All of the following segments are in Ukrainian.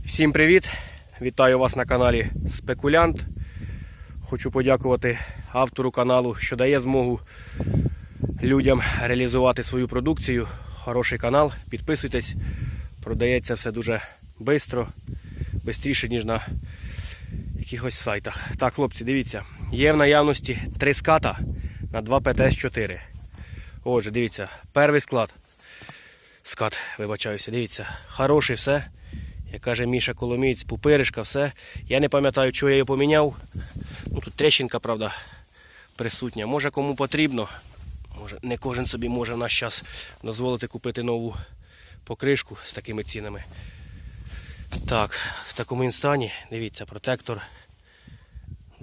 Всім привіт! Вітаю вас на каналі Спекулянт. Хочу подякувати автору каналу, що дає змогу людям реалізувати свою продукцію. Хороший канал, підписуйтесь. Продається все дуже швидко, швидше, ніж на якихось сайтах. Так, хлопці, дивіться, є в наявності три ската на 2 ПТС-4. Отже, дивіться, перший склад. Скат, вибачаюся, дивіться, хороший все. Як каже Міша Коломієць, пупиришка, все. Я не пам'ятаю, чого я її поміняв. Ну, тут трещинка, правда, присутня. Може кому потрібно. Може, не кожен собі може в наш час дозволити купити нову покришку з такими цінами. Так, в такому він стані, дивіться, протектор.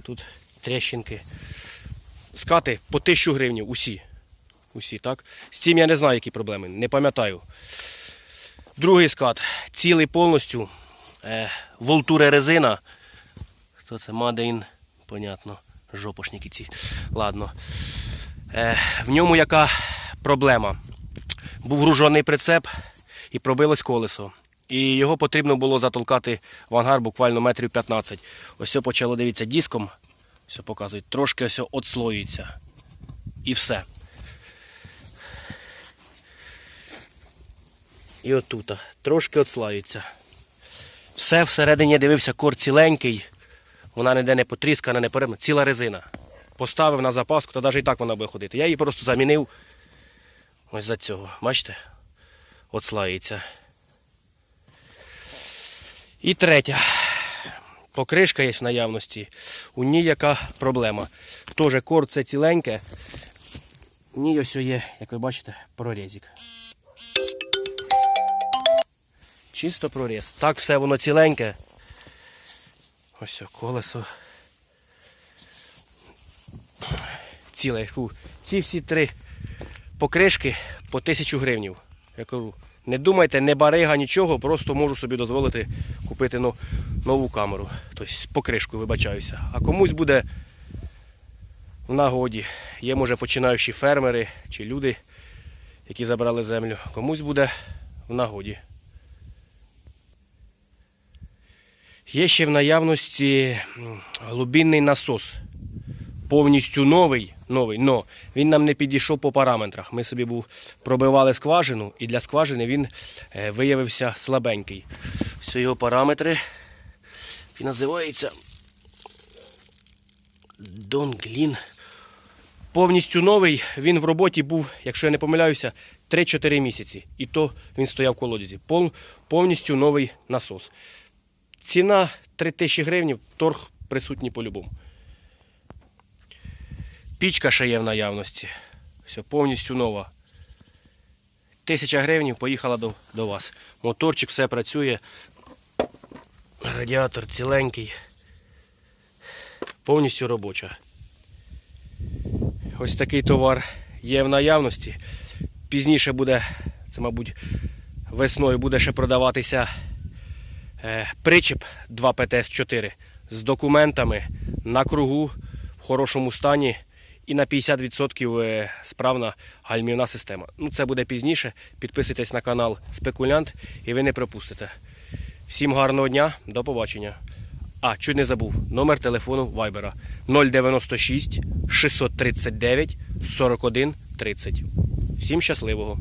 Тут трещинки. Скати по 1000 гривень усі. Усі, так? З цим я не знаю, які проблеми, не пам'ятаю. Другий скат. Цілий повністю. Е, Волтуре резина. Хто це? Мадейн, понятно. Жопошники ці. Ладно. Е, в ньому яка проблема? Був гружений прицеп і пробилось колесо. І його потрібно було затолкати в ангар буквально метрів 15. Ось все почало дивіться диском. Все показують, трошки ось отслоюється. І все. І отут трошки отслаюється. Все всередині дивився, кор ціленький. Вона ніде не потріскана, не перебна. Ціла резина. Поставив на запаску, то навіть і так вона буде ходити. Я її просто замінив. Ось за цього. Бачите? Отслається. І третя. Покришка є в наявності. У ній яка проблема. Теж кор це ціленьке. В ній ось є, як ви бачите, прорізик. Чисто проріз. Так все воно ціленьке. Ось колесо. Ціле. Ці всі три покришки по тисячу гривнів. Я кажу, не думайте, не барига, нічого, просто можу собі дозволити купити нову камеру. Тобто з покришкою вибачаюся. А комусь буде в нагоді. Є, може, починаючі фермери чи люди, які забрали землю. Комусь буде в нагоді. Є ще в наявності м, глибинний насос. Повністю новий, новий, но він нам не підійшов по параметрах. Ми собі був, пробивали скважину, і для скважини він е, виявився слабенький. Все його параметри. Він називається Донглін. Повністю новий. Він в роботі був, якщо я не помиляюся, 3-4 місяці. І то він стояв в колодязі. Пов- Повністю новий насос. Ціна 3000 гривень, торг присутній по-любому. Пічка ще є в наявності. Все, повністю нова. Тисяча гривень поїхала до, до вас. Моторчик все працює. Радіатор ціленький. Повністю робоча. Ось такий товар є в наявності. Пізніше буде, це, мабуть, весною буде ще продаватися причіп 2 ПТС-4 з документами на кругу в хорошому стані і на 50% е, справна гальмівна система. Ну, це буде пізніше. Підписуйтесь на канал Спекулянт і ви не пропустите. Всім гарного дня, до побачення. А, чуть не забув, номер телефону Вайбера 096 639 41 30. Всім щасливого!